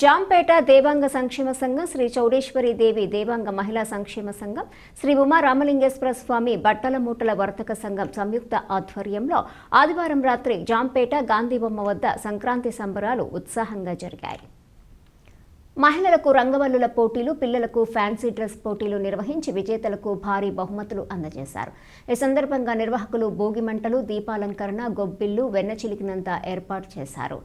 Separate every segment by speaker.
Speaker 1: జాంపేట దేవాంగ సంక్షేమ సంఘం శ్రీ చౌడేశ్వరి దేవి దేవాంగ మహిళా సంక్షేమ సంఘం శ్రీ ఉమా రామలింగేశ్వర స్వామి బట్టల మూటల వర్తక సంఘం సంయుక్త ఆధ్వర్యంలో ఆదివారం రాత్రి జాంపేట గాంధీబొమ్మ వద్ద సంక్రాంతి సంబరాలు ఉత్సాహంగా జరిగాయి. మహిళలకు రంగవల్లుల పోటీలు పిల్లలకు ఫ్యాన్సీ డ్రెస్ పోటీలు నిర్వహించి విజేతలకు భారీ బహుమతులు అందజేశారు. ఈ సందర్భంగా నిర్వాహకులు భోగిమంటలు దీపాలంకరణ గొబ్బిళ్ళు వెన్న చిలికినంత ఏర్పాటు చేశారు.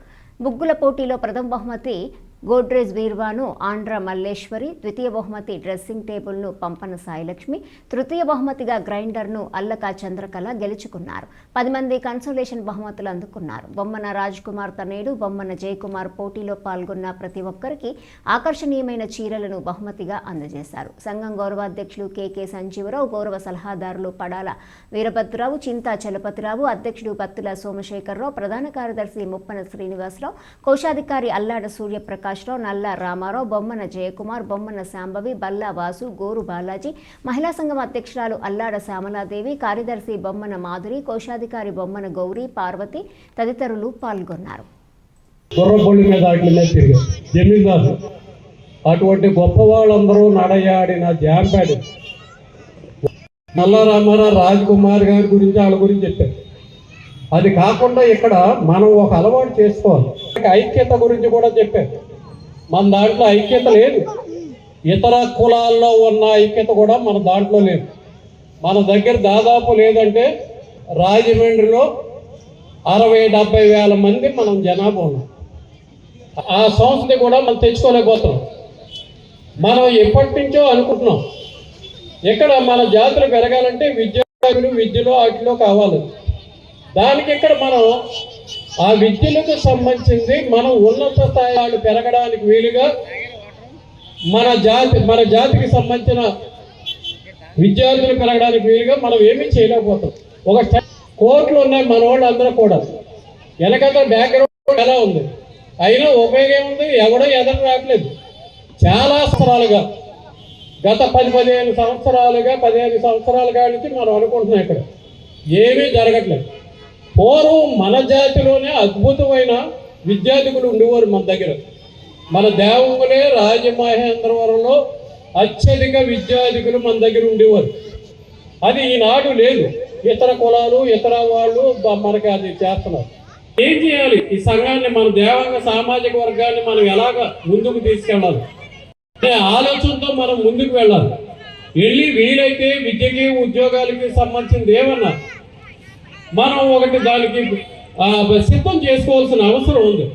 Speaker 1: ముగ్గుల పోటీలో ప్రథమ బహుమతి గోడ్రేజ్ బీర్వాను ఆంధ్ర మల్లేశ్వరి ద్వితీయ బహుమతి డ్రెస్సింగ్ టేబుల్ను పంపన సాయిలక్ష్మి తృతీయ బహుమతిగా గ్రైండర్ను అల్లక చంద్రకళ గెలుచుకున్నారు. పది మంది కన్సోలేషన్ బహుమతులు అందుకున్నారు. బొమ్మన రాజ్ కుమార్ తనేడు బొమ్మన జయకుమార్ పోటీలో పాల్గొన్న ప్రతి ఒక్కరికి ఆకర్షణీయమైన చీరలను బహుమతిగా అందజేశారు. సంఘం గౌరవాధ్యక్షులు కెకే సంజీవరావు గౌరవ సలహాదారులు పడాల వీరభద్రరావు చింతా చలపతిరావు అధ్యక్షుడు పత్తుల సోమశేఖరరావు ప్రధాన కార్యదర్శి ముప్పన శ్రీనివాసరావు కోశాధికారి అల్లాడ సూర్యప్రకాశ్రావు నల్ల రామారావు బొమ్మన జయకుమార్ బొమ్మన శాంభవి బల్లా వాసు గోరు బాలాజీ మహిళా సంఘం అధ్యక్షురాలు అల్లాడ శ్యామలాదేవి కార్యదర్శి బొమ్మన మాధురి కోశాధికారి బొమ్మన గౌరీ పార్వతి తదితరులు పాల్గొన్నారు.
Speaker 2: అటువంటి గొప్ప వాళ్ళందరూ నడయాడిన జాంపేట. నల్లరామారావు రాజ్ కుమార్ గారి గురించి వాళ్ళ గురించి చెప్పారు. అది కాకుండా ఇక్కడ మనం ఒక అలవాటు చేసుకోవాలి. ఐక్యత గురించి కూడా చెప్పారు. మన దాంట్లో ఐక్యత లేదు. ఇతర కులాల్లో ఉన్న ఐక్యత కూడా మన దాంట్లో లేదు. మన దగ్గర దాదాపు లేదంటే రాజమండ్రిలో అరవై డెబ్బై వేల మంది మనం జనాభా ఉన్నాం. ఆ సంస్థని కూడా మనం తెచ్చుకోలేకపోతున్నాం. మనం ఎప్పటి నుంచో అనుకుంటున్నాం. ఇక్కడ మన జాతులు పెరగాలంటే విద్యార్థులు విద్యలో వాటిలో కావాలి. దానికి ఇక్కడ మనం ఆ విద్యలకు సంబంధించింది మనం ఉన్నత స్థాయి పెరగడానికి వీలుగా మన జాతి మన జాతికి సంబంధించిన విద్యార్థులు పెరగడానికి వీలుగా మనం ఏమీ చేయలేకపోతాం. ఒక కోర్టులు ఉన్నాయి మన వాళ్ళు అందరూ కూడా వెనకత బ్యాక్గ్రౌండ్ ఎలా ఉంది? అయినా ఉపయోగం ఉంది ఎవడో ఎదురు రావట్లేదు. చాలా సంవత్సరాలుగా గత పది పదిహేను సంవత్సరాలుగా పదిహేను సంవత్సరాలుగా నుంచి మనం అనుకుంటున్నాం ఇక్కడ. ఏమీ జరగట్లేదు. పూర్వం మన జాతిలోనే అద్భుతమైన విద్యార్థికులు ఉండేవారు మన దగ్గర. మన దేవంగులే రాజమహేంద్రవరంలో అత్యధిక విద్యార్థికులు మన దగ్గర ఉండేవారు. అది ఈనాడు లేదు. ఇతర కులాలు ఇతర వాళ్ళు మనకి అది చేస్తున్నారు. ఏం చేయాలి? ఈ సంఘాన్ని మన దేవంగ సామాజిక వర్గాన్ని మనం ఎలాగ ముందుకు తీసుకెళ్ళాలి? అనే ఆలోచనతో మనం ముందుకు వెళ్ళాలి. వెళ్ళి వీలైతే విద్యకి ఉద్యోగాలకి సంబంధించింది ఏమన్నా మనం ఒకటి దానికి సిద్ధం చేసుకోవాల్సిన అవసరం ఉంది.